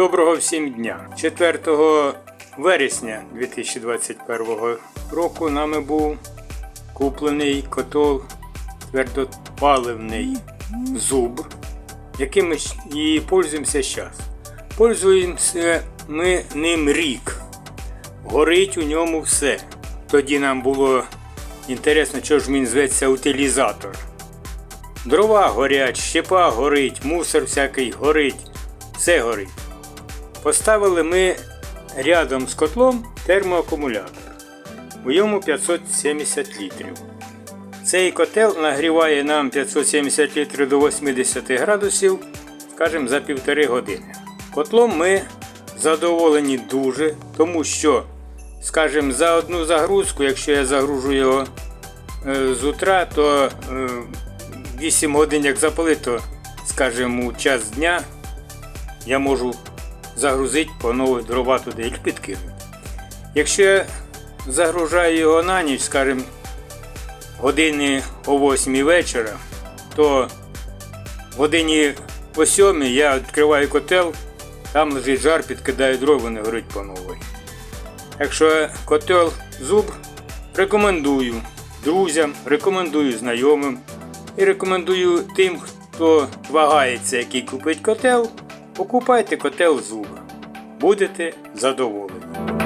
Доброго всім дня! 4 вересня 2021 року нами був куплений котел твердопаливний зубр, яким ми і пользуємося зараз. Пользуємося ми ним рік. Горить у ньому все. Тоді нам було інтересно, чого ж він зветься утилізатор. Дрова горять, щепа горить, мусор всякий горить, все горить. Поставили ми рядом з котлом термоакумулятор. У ньому 570 літрів. Цей котел нагріває нам 570 літрів до 80 градусів, скажімо, за півтори години. Котлом ми задоволені дуже, тому що, скажімо, за одну загрузку, якщо я загружу його е, з утра, то е, 8 годин як запалити, то, скажімо, час дня я можу загрузити по новій дрова туди і підкинути. Якщо я загружаю його на ніч, скажімо, години о 8 вечора, то годині о 7 я відкриваю котел, там лежить жар, підкидаю дров, вони горить по новій. Якщо котел зуб, рекомендую друзям, рекомендую знайомим і рекомендую тим, хто вагається, який купить котел, покупайте котел зуба. Будете задоволені.